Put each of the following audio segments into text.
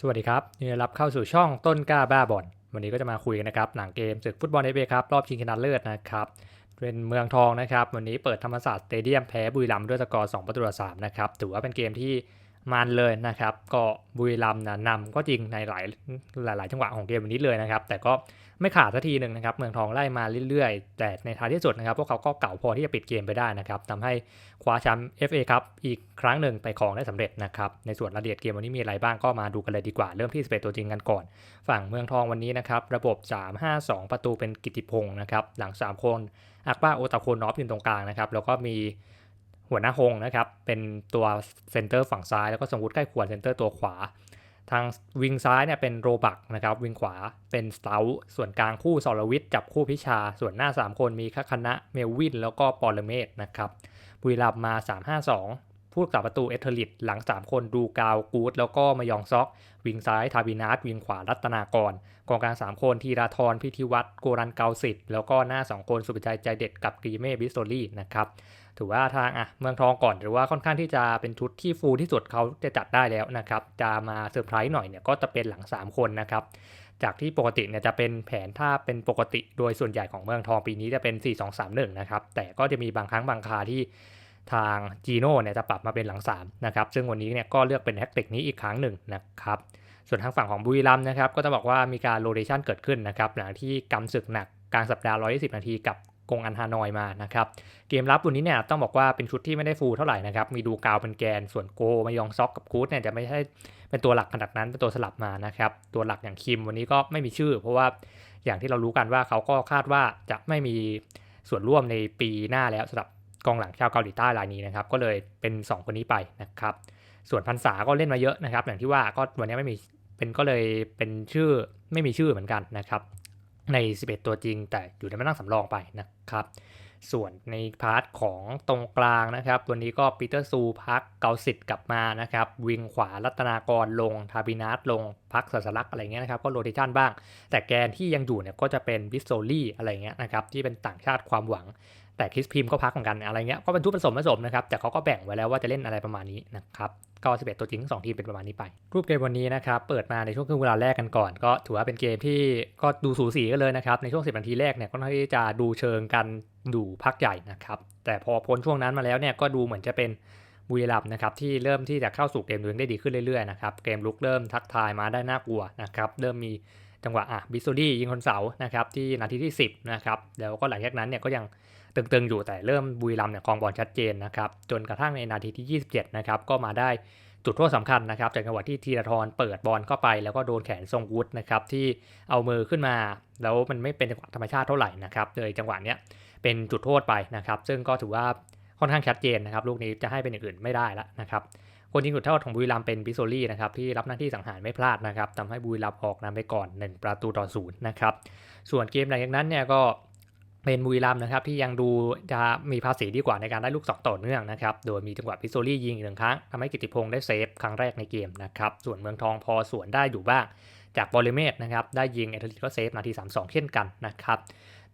สวัสดีครับยินดีรับเข้าสู่ช่องต้นกล้าบ้าบอลวันนี้ก็จะมาคุยกันนะครับหนังเกมศึกฟุตบอลเอเครับรอบชิงชนะเลิศนะครับเป็นเมืองทองนะครับ วันนี้เปิดธรรมศาสตร์สเตเดียมแพ้บุรีรัมย์ด้วยสกอร์2ประตูต่อ3นะครับถือว่าเป็นเกมที่ มันเลยนะครับ ก็บุรีรัมย์นะนำก็จริงในหลายหลายๆจังหวะของเกมวันนี้เลยนะครับ แต่ก็ไม่ขาดสักทีหนึ่งนะครับ เมืองทองไล่มาเรื่อยๆ แต่ในท้ายที่สุดนะครับ พวกเขาก็เก่าพอที่จะปิดเกมไปได้นะครับทำให้คว้าแชมป์ FA ครับอีกครั้งหนึ่งไปครองได้สำเร็จนะครับ ในส่วนรายละเอียดเกมวันนี้มีอะไรบ้างก็มาดูกันเลยดีกว่า เริ่มที่11ตัวจริงกันก่อน ฝั่งเมืองทองวันนี้นะครับ ระบบ 3-5-2 ประตูเป็นกิติพงศ์นะครับ หลัง 3 คนอักบ้าโอตาโคนอฟอยู่ตรงกลางนะครับ แล้วก็มี หัวหน้าหงนะครับ เป็นตัวเซนเตอร์ฝั่งซ้าย แล้วก็สมวุฒิใกล้ขวดเซนเตอร์ตัวขวา ทางวิงซ้ายเนี่ยเป็นโรบักนะครับ วิงขวาเป็นสเตลส่วนกลางคู่สรวิทย์จับคู่พิชา ส่วนหน้า 3 คนมีคคณะเมลวิน แล้วก็ปอลเมตนะครับบุรีรัมมา 3-5-2พูดกับประตูเอเทอร์ลิตหลัง 3 คนดูกาวกูดแล้วก็มายองซอก วิงซ้ายทาบินาสวิงขวารัตนากร กองกลาง 3 คนทีราธรพิธิวัตรโกรันเกาสิทธิ์แล้วก็หน้า 2 คนสุภิชัยใจเด็ดกับกรีเม่บิสโตลี่นะครับ ถือว่าทางอะเมืองทองก่อนหรือว่าค่อนข้างที่จะเป็นชุดที่ฟูลที่สุดเขาจะจัดได้แล้วนะครับ จะมาเซอร์ไพรส์หน่อยเนี่ยก็จะเป็นหลัง 3 คนนะครับ จากที่ปกติเนี่ยจะเป็นแผนถ้าเป็นปกติโดยส่วนใหญ่ของเมืองทองปีนี้จะเป็น 4-2-3-1 นะครับ แต่ก็จะมีบางครั้งบางคาที่ทางจีโน่เนี่ยจะปรับมาเป็นหลัง3นะครับ ซึ่งวันนี้เนี่ยก็เลือกเป็นแท็กติกนี้อีกครั้งหนึ่งนะครับส่วนทางฝั่งของบุรีรัมย์นะครับก็จะบอกว่ามีการโรเดชันเกิดขึ้นนะครับหลังที่กำศึกหนักกลางสัปดาห์ 120 นาทีกับ กงอันฮานอยมานะครับเกมรับวันนี้เนี่ยต้องบอกว่าเป็นชุดที่ไม่ได้ฟูลเท่าไหร่นะครับมีดูกาวเป็นแกนส่วนโกมายองซอกกับกูดเนี่ยจะไม่ใช่เป็นตัวหลักขนาดนั้นเป็นตัวสลับมานะครับตัวหลักอย่างคิมวันนี้ก็ไม่มีชื่อ เพราะว่าอย่างที่เรารู้กันว่าเขาก็คาดว่าจะไม่มีส่วนร่วมในปีหน้าแล้วสำหรับกองหลังชาวเกาหลีใต้รายนี้นะครับก็เลยเป็น 2 คนนี้ไปนะครับส่วนพันษาก็เล่นมาเยอะนะครับอย่างที่ว่าก็วันนี้ไม่มีเป็นก็เลยเป็นชื่อไม่มีชื่อเหมือนกันนะครับใน 11 ตัวจริงแต่อยู่ในมานั่งสำรองไปนะ ครับส่วนในพาร์ทของตรงกลางนะครับตัวนี้ก็ปีเตอร์ซูพักเกาสิทธิ์กลับมานะครับ วิงขวารัตนากรลง ทาบินาสลง พักสัสลักอะไรเงี้ยนะครับ ก็โรเตชันบ้าง แต่แกนที่ยังอยู่เนี่ยก็จะเป็นวิสโซลี่อะไรเงี้ยนะครับ ที่เป็นต่างชาติความหวัง แต่คริสพิมก็พักเหมือนกันอะไรเงี้ยก็เป็นทุกผสมผสมนะครับ แต่เขาก็แบ่งไว้แล้วว่าจะเล่นอะไรประมาณนี้นะครับก็11ตัวจริงสองทีมเป็นประมาณนี้ไป รูปเกมวันนี้นะครับเปิดมาในช่วงครึ่งเวลาแรกกันก่อน ก็ถือว่าเป็นเกมที่ก็ดูสูสีกันเลยนะครับในช่วง 10 นาทีแรกเนี่ยก็น่าที่จะดูเชิงกันดูพักใหญ่นะครับแต่พอพ้นช่วงนั้นมาแล้วเนี่ยก็ดูเหมือนจะเป็นบุรีรัมนะครับที่เริ่มที่จะเข้าสู่เกมลุกได้ดีขึ้นเรื่อยๆนะครับเกมลุกเริ่มทักทายมาได้น่ากลัวนะครับเริ่มมีจังหวะอะบิสโซดี้ยิงคนเสานะครับที่นาทีที่ 10นะครับแล้วก็หลังจากนั้นเนี่ยก็ยัง ตึงๆอยู่แต่เริ่มบุรีรัมย์เนี่ยครองบอลชัดเจนนะครับจนกระทั่งในนาทีที่ 27 นะครับก็มาได้จุดโทษสำคัญนะครับ จากจังหวะที่ธีรทรเปิดบอลเข้าไป แล้วก็โดนแขนทรงวุฒินะครับที่เอามือขึ้นมา แล้วมันไม่เป็นจังหวะธรรมชาติเท่าไหร่นะครับเลยจังหวะเนี้ยเป็นจุดโทษไปนะครับ ซึ่งก็ถือว่าค่อนข้างชัดเจนนะครับลูกนี้จะให้เป็นอย่างอื่นไม่ได้แล้วนะครับคนยิงจุดโทษของบุรีรัมเป็นบิโซลี่นะครับที่รับหน้าที่สังหารไม่พลาดนะครับทำให้บุรีรัมออกนำไปก่อน 1 ประตูต่อศูนย์นะครับส่วนเกมหลังจากนั้นเนี่ยก็ เป็นบุรีรัมนะครับที่ยังดูจะมีภาษีดีกว่าในการได้ลูกสองต่อเนื่องนะครับ โดยมีจังหวะพิโซลี่ยิงอีกหนึ่งครั้งทำให้กิติพงศ์ได้เซฟครั้งแรกในเกมนะครับ ส่วนเมืองทองพอสวนได้อยู่บ้าง จากบอลเมตนะครับได้ยิงเอทลิก็เซฟนาที 3-2 เช่นกันนะครับ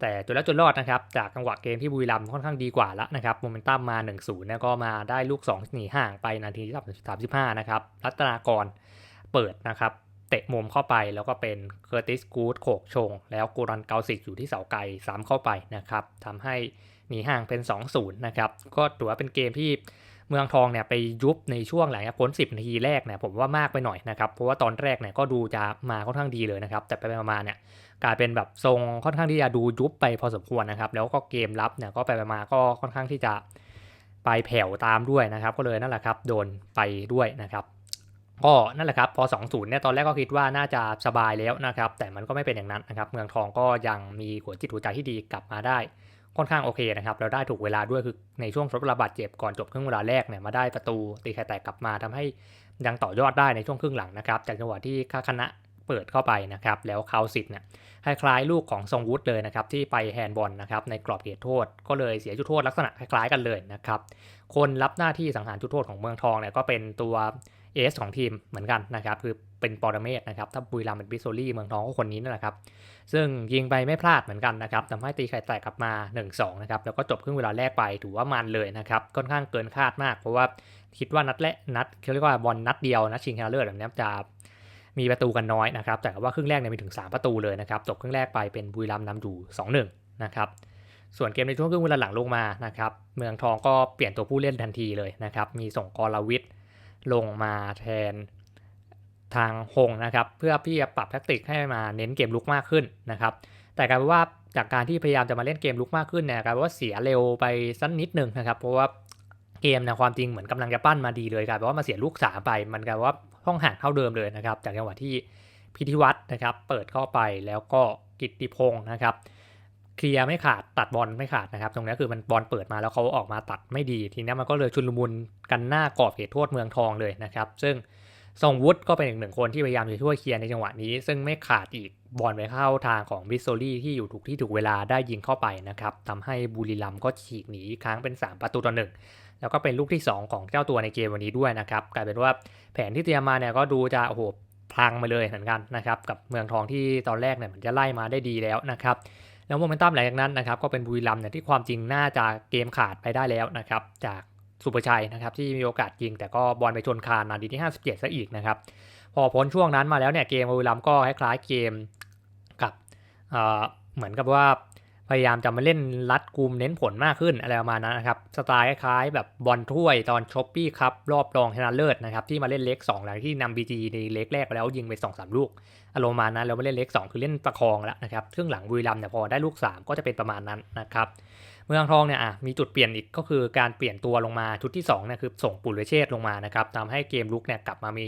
แต่จนแล้วจนรอดนะครับจากจังหวะเกมที่บุรีรัมย์ค่อนข้างดีกว่าแล้วนะครับโมเมนตัมมา 1-0นี่ยก็มาได้ลูก2หนีห่างไปนาทีที่35นะครับรัตนากรเปิดนะครับ เตะมุมเข้าไปแล้วก็เป็นเคอร์ติสกูดโขกชง แล้วกูรันเกาสิกอยู่ที่เสาไกลซ้ำเข้าไปนะครับทำให้หนีห่างเป็น 2-0 นะครับ ก็ถือว่าเป็นเกมที่เมืองทองเนี่ยไปยุบในช่วงหลังพ้น 10 นาทีแรกเนี่ยผมว่ามากไปหน่อยนะครับ เพราะว่าตอนแรกเนี่ยก็ดูจะมาค่อนข้างดีเลยนะครับ แต่ไปมาเนี่ยกลายเป็นแบบทรงค่อนข้างที่จะดูยุบไปพอสมควรนะครับ แล้วก็เกมรับเนี่ยก็ไปมาก็ค่อนข้างที่จะไปแผ่วตามด้วยนะครับ ก็เลยนั่นแหละครับโดนไปด้วยนะครับ ก็นั่นแหละครับพอ 2-0 เนี่ยตอนแรกก็คิดว่าน่าจะสบายแล้วนะครับ แต่มันก็ไม่เป็นอย่างนั้นนะครับ เมืองทองก็ยังมีหัวจิตหัวใจที่ดีกลับมาได้ค่อนข้างโอเคนะครับเราได้ถูกเวลาด้วยคือในช่วงทดระบาดเจ็บก่อนจบครึ่งเวลาแรกเนี่ยมาได้ประตูตีไข่แตกกลับมาทำให้ยังต่อยอดได้ในช่วงครึ่งหลังนะครับ จากจังหวะที่ค่าคณะเปิดเข้าไปนะครับ แล้วคาวสิทธ์เนี่ยคล้ายๆลูกของทรงวุฒิเลยนะครับ ที่ไปแฮนด์บอลนะครับในกรอบเขตโทษ ก็เลยเสียจุดโทษลักษณะคล้ายๆกันเลยนะครับ คนรับหน้าที่สังหารจุดโทษของเมืองทองเนี่ยก็เป็นตัว เอสของทีมเหมือนกันนะครับคือเป็นปอร์เมสนะครับถ้าบุรีรัมย์เป็นบิโซลี่เมืองทองก็คนนี้นั่นแหละครับซึ่งยิงไปไม่พลาดเหมือนกันนะครับทำให้ตีไข่แตกกลับมา 1-2นะครับแล้วก็จบครึ่งเวลาแรกไปถือว่ามันเลยนะครับค่อนข้างเกินคาดมาก เพราะว่าคิดว่านัดแรกนัดเขาเรียกว่าบอลนัดเดียวนัดชิงชนะเลิศแบบนี้จะมีประตูกันน้อยนะครับแต่ว่าครึ่งแรกเนี่ยมีถึง 3 ประตูเลยนะครับจบครึ่งแรกไปเป็นบุรีรัมย์นำอยู่2-1นะครับส่วนเกมในช่วงครึ่งเวลาหลังลงมานะครับเมืองทองก็เปลี่ยนตัวผู้เล่นทันทีเลยนะครับมีส่งกรวิท ลงมาแทนทางฮงนะครับเพื่อพี่จะปรับแทคติกให้มาเน้นเกมลุกมากขึ้นนะครับแต่กลายเป็นว่าจากการที่พยายามจะมาเล่นเกมลุกมากขึ้นเนี่ยกลายเป็นว่าเสียเร็วไปสักนิดหนึ่งนะครับเพราะว่าเกมนะความจริงเหมือนกำลังจะปั้นมาดีเลยกลายเป็นว่ามาเสียลูกสามไปมันกลายเป็นว่าห้องห่างเท่าเดิมเลยนะครับจากจังหวะที่พิธีวัตรนะครับเปิดเข้าไปแล้วก็กิตติพงศ์นะครับ เคลียร์ไม่ขาดตัดบอลไม่ขาดนะครับ ตรงนี้คือมันบอลเปิดมาแล้วเขาออกมาตัดไม่ดี ทีนี้มันก็เลยชุนลมุนกันหน้ากรอบเขตโทษเมืองทองเลยนะครับ ซึ่งทรงวุฒิก็เป็นอีกหนึ่งคนที่พยายามจะช่วยเคลียร์ในจังหวะนี้ ซึ่งไม่ขาดอีกบอลไปเข้าทางของบิสโซลี่ที่อยู่ถูกที่ถูกเวลาได้ยิงเข้าไปนะครับทำให้บุรีรัมก็ฉีกหนีค้างเป็น 3 ประตูต่อหนึ่งแล้วก็เป็นลูกที่ 2 ของเจ้าตัวในเกมวันนี้ด้วยนะครับกลายเป็นว่าแผนที่เตรียมมาเนี่ยก็ดูจะโอ้โหพังมาเลยเหมือนกันนะครับกับเมืองทองที่ตอนแรกเนี่ยมันจะไล่มาได้ดีแล้วนะครับ แล้วโมเมนตัมหลังจากนั้นนะครับก็เป็นบุรีรัมย์เนี่ยที่ความจริงน่าจะเกมขาดไปได้แล้วนะครับจากสุประชัยนะครับที่มีโอกาสยิงแต่ก็บอลไปชนคานนาทีที่ 57ซะอีกนะครับพอพ้นช่วงนั้นมาแล้วเนี่ยเกมบุรีรัมย์ก็คล้ายๆเกมกับเเหมือนกับว่า พยายามจะมาเล่นรัดกุมเน้นผลมากขึ้นอะไรประมาณนั้นนะครับสไตล์คล้ายแบบบอลถ้วยตอนช็อปปี้ครับรอบรองชนะเลิศนะครับที่มาเล่นเล็ก2หลังที่นำบีจีในเล็กแรกไปแล้วยิงไป2อสลูกอารมณ์มานั้นเราม่เล่นเล็ก 2 คือเล่นประคองแล้วนะครับซึ่งหลังบุรีรัมเนี่ยพอได้ลูก 3 ก็จะเป็นประมาณนั้นนะครับเมืองทองเนี่ยอะมีจุดเปลี่ยนอีกก็คือการเปลี่ยนตัวลงมาชุดที่2เนี่ยคือส่งปุรเชษฐ์ลงมานะครับทำให้เกมลุกเนี่ยกลับมามี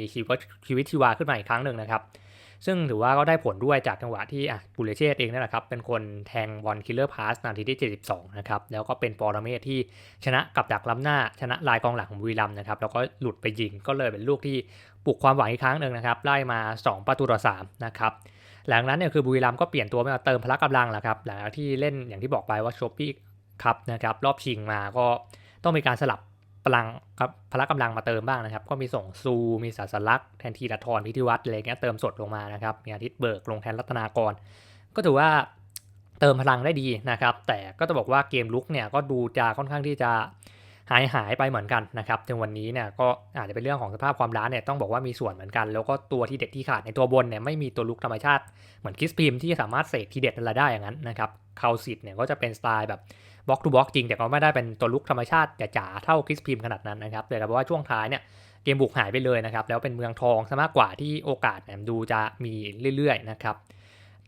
ชีวิตชีวาขึ้นมาอีกครั้งหนึ่งนะครับ ซึ่งถือว่าก็ได้ผลด้วยจากจังหวะที่อะปุรเชษฐ์เองนั่นแหละครับ เป็นคนแทงบอลคิลเลอร์พาสนาทีที่ 72 นะครับ แล้วก็เป็นปอร์เมศที่ชนะกับดักล้ำหน้า ชนะลายกองหลังของบุรีรัมนะครับ แล้วก็หลุดไปยิงก็เลยเป็นลูกที่ปลุกความหวังอีกครั้งหนึ่งนะครับไล่มา 2 ประตูต่อ3นะครับหลังนั้นเนี่ยคือบุรีรัมก็เปลี่ยนตัวมาเติมพละกำลังแหละครับหลังจากที่เล่นอย่างที่บอกไปว่าโชปี้ครับนะครับรอบชิงมาก็ต้องมีการสลับ พลังครับพละกำลังมาเติมบ้างนะครับ ก็มีส่งซูมีสาสลักแทนทีดะทรพิธีวัตรอะไรเงี้ยเติมสดลงมานะครับมีอาทิตย์เบิกลงแทนรัตนากร ก็ถือว่าเติมพลังได้ดีนะครับ แต่ก็จะบอกว่าเกมลุกเนี่ยก็ดูจะค่อนข้างที่จะ หายหายไปเหมือนกันนะครับถึงวันนี้เนี่ยก็อาจจะเป็นเรื่องของสภาพความร้านเนี่ยต้องบอกว่ามีส่วนเหมือนกัน แล้วก็ตัวที่เด็ดที่ขาดในตัวบนเนี่ยไม่มีตัวลุกธรรมชาติเหมือนคิสพิมที่สามารถเสกทีเด็ดอะไรได้อย่างนั้นนะครับคาสิตเนี่ยก็จะเป็นสไตล์แบบบล็อกทูบล็อกจริง แต่ก็ไม่ได้เป็นตัวลุกธรรมชาติจ๋าเท่าคิสพิมขนาดนั้นนะครับแต่ว่าช่วงท้ายเนี่ยเกมบุกหายไปเลยนะครับแล้วเป็นเมืองทองซะมากกว่าที่โอกาสเนี่ยดูจะมีเรื่อยๆนะครับ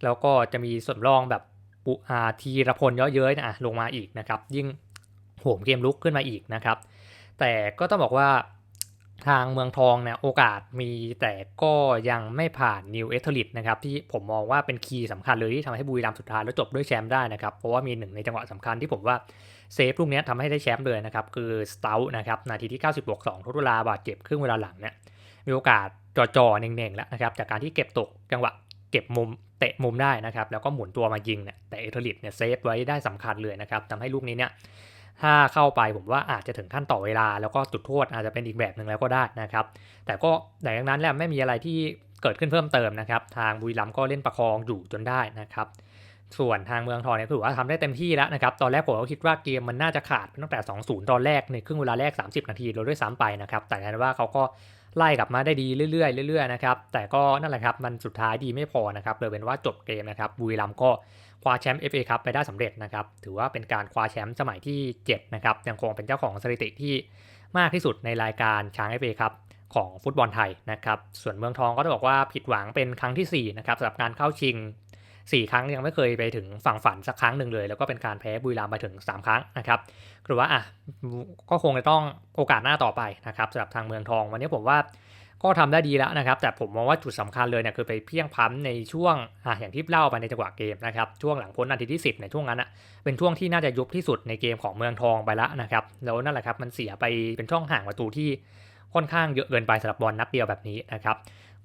แล้วก็จะมีส่วนรองแบบปุอาทีรพลเยอะเย้ยนะลงมาอีกนะครับยิ่ง โหมเกมลุกขึ้นมาอีกนะครับ แต่ก็ต้องบอกว่าทางเมืองทองเนี่ยโอกาสมีแต่ก็ยังไม่ผ่านนิวเอทลิตนะครับที่ผมมองว่าเป็นคีย์สำคัญเลยที่ทำให้บุรีรัมย์สุดท้ายแล้วจบด้วยแชมป์ได้นะครับ เพราะว่ามีหนึ่งในจังหวะสำคัญที่ผมว่าเซฟลูกนี้ทำให้ได้แชมป์เลยนะครับ คือสเตลนะครับนาทีที่ 90บวก2ทดเวลาบาดเจ็บครึ่งเวลาหลังเนี่ยมีโอกาสจ่อๆเน่งๆแล้วนะครับจากการที่เก็บตกจังหวะเก็บมุมเตะมุมได้นะครับแล้วก็หมุนตัวมายิงเนี่ยแต่เอทลิตเนี่ยเซฟไว้ได้สำคัญเลยนะครับทำให้ลูกนี้เนี่ย ถ้าเข้าไปผมว่าอาจจะถึงขั้นต่อเวลา แล้วก็จุดโทษอาจจะเป็นอีกแบบหนึ่งแล้วก็ได้นะครับ แต่ก็หลังจากนั้นแล้วไม่มีอะไรที่เกิดขึ้นเพิ่มเติมนะครับ ทางบุรีรัมย์ก็เล่นประคองอยู่จนได้นะครับ ส่วนทางเมืองทองเนี่ยถือว่าทำได้เต็มที่แล้วนะครับ ตอนแรกผมก็คิดว่าเกมมันน่าจะขาดตั้งแต่ 2-0 ตอนแรกในครึ่งเวลาแรก 30 นาทีเราด้วยซ้ำไปนะครับ แต่นั้นว่าเขาก็ไล่กลับมาได้ดีเรื่อยๆเรื่อยๆนะครับ แต่ก็นั่นแหละครับมันสุดท้ายดีไม่พอนะครับเลยเป็นว่าจบเกมนะครับบุรีรัมย์ก็ คว้าแชมป์ FA ครับไปได้สำเร็จนะครับ ถือว่าเป็นการคว้าแชมป์สมัยที่7นะครับ ยังคงเป็นเจ้าของสถิติที่มากที่สุดในรายการช้าง FA ครับของฟุตบอลไทยนะครับ ส่วนเมืองทองก็ต้องบอกว่าผิดหวังเป็นครั้งที่4นะครับสำหรับการเข้าชิง 4 ครั้งยังไม่เคยไปถึงฝั่งฝันสักครั้งหนึ่งเลย แล้วก็เป็นการแพ้บุรีรัมย์ไปถึง 3 ครั้งนะครับหรือว่าอะก็คงจะต้องโอกาสหน้าต่อไปนะครับสำหรับทางเมืองทอง วันนี้ผมว่า ก็ทำได้ดีแล้วนะครับ แต่ผมมองว่าจุดสำคัญเลยเนี่ยคือไปเพียงพั้มในช่วงอะอย่างที่เล่าไปในจังหวะเกมนะครับช่วงหลังพ้นนาทีที่ 10 ในช่วงนั้นอะเป็นช่วงที่น่าจะยุบที่สุดในเกมของเมืองทองไปแล้วนะครับแล้วนั่นแหละครับมันเสียไปเป็นช่องห่างประตูที่ค่อนข้างเยอะเกินไปสำหรับบอลนัดเดียวแบบนี้นะครับ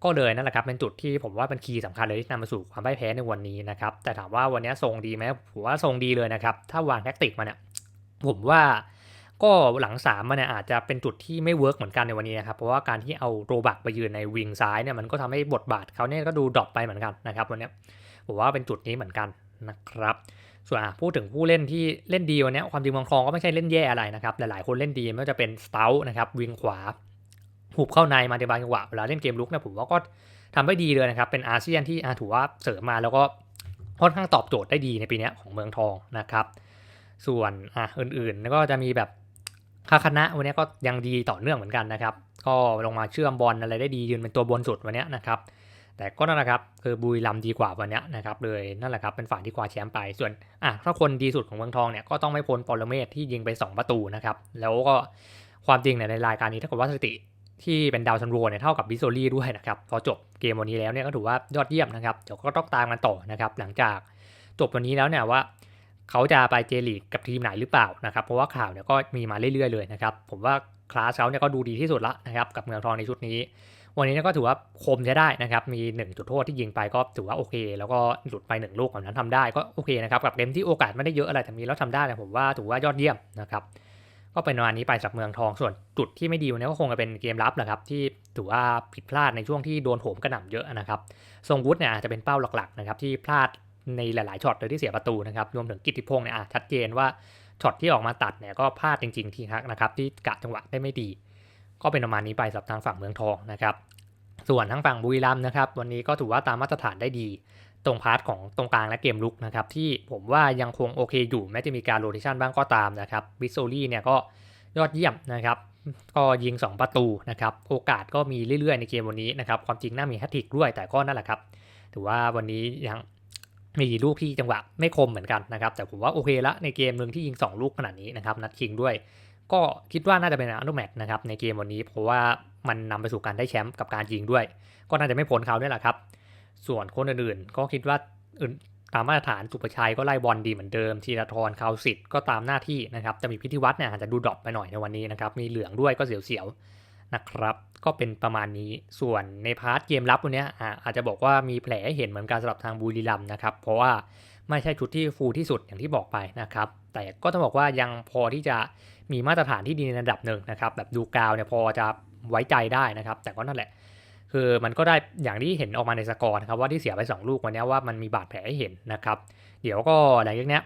ก็เลยนั่นแหละครับเป็นจุดที่ผมว่าเป็นคีย์สำคัญเลยที่นำมาสู่ความพ่ายแพ้ในวันนี้นะครับแต่ถามว่าวันนี้ทรงดีไหมผมว่าทรงดีเลยนะครับถ้าวางแท็กติกมาเนี่ยผมว่า ก็หลัง3มันเนี่ยอาจจะเป็นจุดที่ไม่เวิร์กเหมือนกันในวันนี้นะครับ เพราะว่าการที่เอาโรบักไปยืนในวิงซ้ายเนี่ยมันก็ทำให้บทบาทเขาเนี่ยก็ดูดรอปไปเหมือนกันนะครับวันนี้ผมว่าเป็นจุดนี้เหมือนกันนะครับส่วนพูดถึงผู้เล่นที่เล่นดีวันนี้ความจริงมองทองก็ไม่ใช่เล่นแย่อะไรนะครับ หลายๆคนเล่นดีไม่ว่าจะเป็นสเตลนะครับวิงขวาหุบเข้าในมาในบางจังหวะเวลาเล่นเกมลุกเนี่ยผมว่าก็ทำได้ดีเลยนะครับ เป็นอาเซียนที่ถือว่าเสริมมาแล้วก็ค่อนข้างตอบโจทย์ได้ดีในปีนี้ของเมืองทองนะครับ ส่วนอะอื่นๆก็จะมีแบบ คาคณะวันนี้ก็ยังดีต่อเนื่องเหมือนกันนะครับ ก็ลงมาเชื่อมบอลอะไรได้ดียืนเป็นตัวบนสุดวันนี้นะครับ แต่ก็นั่นแหละครับคือบุรีรัมดีกว่าวันนี้นะครับเลยนั่นแหละครับเป็นฝ่ายที่คว้าแชมป์ไปส่วนอะถ้าคนดีสุดของเมืองทองเนี่ยก็ต้องไม่พ้นปรเมศที่ยิงไป 2 ประตูนะครับแล้วก็ความจริงเนี่ยในรายการนี้ถ้าเกิดว่าสถิติที่เป็นดาวซันโวเนี่ยเท่ากับบิโซลี่ด้วยนะครับพอจบเกมวันนี้แล้วเนี่ยก็ถือว่ายอดเยี่ยมนะครับเดี๋ยวก็ต้องตามกันต่อนะครับหลังจากจบวันนี้แล้วเนี่ยว่า เขาจะไปเจลีกกับทีมไหนหรือเปล่านะครับเพราะว่าข่าวเนี่ยก็มีมาเรื่อยๆเลยนะครับผมว่าคลาสเขาเนี่ยก็ดูดีที่สุดละนะครับกับเมืองทองในชุดนี้ วันนี้เนี่ยก็ถือว่าคมใช้ได้นะครับมี1จุดโทษที่ยิงไปก็ถือว่าโอเค แล้วก็หลุดไป1ลูกแบบนั้นทำได้ก็โอเคนะครับกับเกมที่โอกาสไม่ได้เยอะอะไรแต่มีแล้วทำได้เนี่ยผมว่าถือว่ายอดเยี่ยมนะครับก็เป็นวันนี้ไปจากเมืองทองส่วนจุดที่ไม่ดีวันนี้ก็คงจะเป็นเกมรับแหละครับที่ถือว่าผิดพลาดในช่วงที่โดนโถมกระหน่ำเยอะนะครับทรงวุฒิเนี่ยอาจจะเป็นเป้าหลักๆนะครับที่พลาด ในหลาย ๆช็อตเลยที่เสียประตูนะครับรวมถึงกิติพงษ์เนี่ยชัดเจนว่าช็อตที่ออกมาตัดเนี่ยก็พลาดจริงๆที่ฮักนะครับที่กะจังหวะได้ไม่ดี ก็เป็นประมาณนี้ไปสำหรับทางฝั่งเมืองทองนะครับส่วนทั้งฝั่งบุรีรัมย์นะครับวันนี้ก็ถือว่าตามมาตรฐานได้ดี ตรงพาร์ทของตรงกลางและเกมลุกนะครับที่ผมว่ายังคงโอเคอยู่แม้จะมีการโรเทชันบ้างก็ตามนะครับวิโซลี่เนี่ยก็ยอดเยี่ยมนะครับก็ยิง 2 ประตูนะครับโอกาสก็มีเรื่อยๆในเกมวันนี้นะครับความจริงน่ามีแฮตทริกด้วยแต่ก็นั่นแหละครับถือว่าวันนี้ยัง มีลูกที่จังหวะไม่คมเหมือนกันนะครับ แต่ผมว่าโอเคละในเกมหนึ่งที่ยิง 2 ลูกขนาดนี้นะครับนัดชิงด้วย ก็คิดว่าน่าจะเป็นอันดับแมตช์นะครับในเกมวันนี้เพราะว่ามันนำไปสู่การได้แชมป์กับการยิงด้วย ก็น่าจะไม่พ้นเขาเนี่ยแหละครับ ส่วนคนอื่นๆ ก็คิดว่าตามมาตรฐานสุประชัยก็ไล่บอลดีเหมือนเดิมธีรทรคาวสิทธิ์ก็ตามหน้าที่นะครับจะมีพิธีวัตรเนี่ยอาจจะดูดรอปไปหน่อยในวันนี้นะครับมีเหลืองด้วยก็เสียวๆ นะครับ ก็เป็นประมาณนี้ส่วนในพาร์ทเกมรับวันนี้อาจจะบอกว่ามีแผลให้เห็นเหมือนกันสำหรับทางบุรีรัมนะครับ เพราะว่าไม่ใช่ชุดที่ฟูลที่สุดอย่างที่บอกไปนะครับ แต่ก็ต้องบอกว่ายังพอที่จะมีมาตรฐานที่ดีในระดับหนึ่งนะครับ แบบดูกาวเนี่ยพอจะไว้ใจได้นะครับ แต่ก็นั่นแหละ คือมันก็ได้อย่างที่เห็นออกมาในสกอร์นะครับว่าที่เสียไป 2 ลูกวันนี้ว่ามันมีบาดแผลให้เห็นนะครับ เดี๋ยวก็หลังจากนี้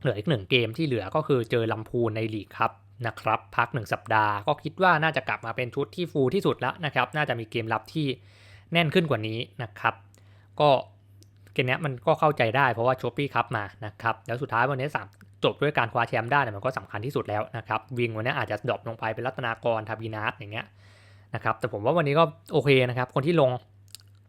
เหลืออีกหนึ่งเกมที่เหลือก็คือเจอลำพูนในลีกครับ นะครับ พัก 1 สัปดาห์ ก็คิดว่าน่าจะกลับมาเป็นชุดที่ฟูลที่สุดแล้วนะครับ น่าจะมีเกมรับที่แน่นขึ้นกว่านี้นะครับ ก็เกมนี้มันก็เข้าใจได้เพราะว่าโชปี้คัพมานะครับ แล้วสุดท้ายวันนี้สามจบด้วยการคว้าแชมป์ได้เนี่ยมันก็สำคัญที่สุดแล้วนะครับ วิงวันนี้อาจจะดรอปลงไปเป็นรัตนากรทาบีนาสอย่างเงี้ยนะครับ แต่ผมว่าวันนี้ก็โอเคนะครับ คนที่ลง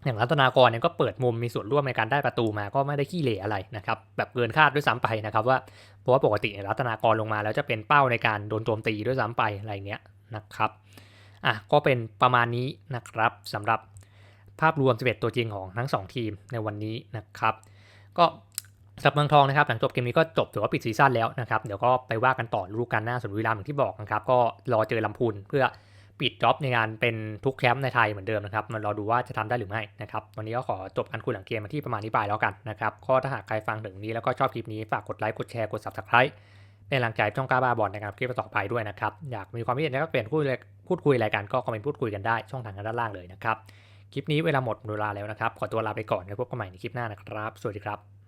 อย่างรัตนากรเนี่ยก็เปิดมุมมีส่วนร่วมในการได้ประตูมาก็ไม่ได้ขี้เหร่อะไรนะครับแบบเกินคาดด้วยซ้ำไปนะครับว่าเพราะว่าปกติรัตนากรลงมาแล้วจะเป็นเป้าในการโดนโจมตีด้วยซ้ำไปอะไรเงี้ยนะครับอะก็เป็นประมาณนี้นะครับสำหรับภาพรวม 11 ตัวจริงของทั้ง 2 ทีมในวันนี้นะครับก็สำหรับเมืองทองนะครับหลังจบเกมนี้ก็จบถือว่าปิดซีซั่นแล้วนะครับเดี๋ยวก็ไปว่ากันต่อฤดูกาลหน้าส่วนบุรีรัมอย่างที่บอกนะครับก็รอเจอลำพูนเพื่อ ปิดจ็อบในงานเป็นทุกแคมป์ในไทยเหมือนเดิมนะครับมันรอดูว่าจะทำได้หรือไม่นะครับวันนี้ก็ขอจบการคุยหลังเกมมาที่ประมาณนี้ไปแล้วกันนะครับก็ถ้าหากใครฟังถึงนี้แล้วก็ชอบคลิปนี้ฝากกดไลค์กดแชร์กด subscribe เป็นกำลังใจช่องกาบาบอลนะครับคลิปต่อไปด้วยนะครับอยากมีความคิดเห็นก็เปลี่ยนพูดพูดคุยอะไรกันก็คอมเมนต์พูดคุยกันได้ช่องทางด้านล่างเลยนะครับคลิปนี้เวลาหมดเวลาแล้วนะครับขอตัวลาไปก่อนไว้พบกันใหม่ในคลิปหน้านะครับ สวัสดีครับ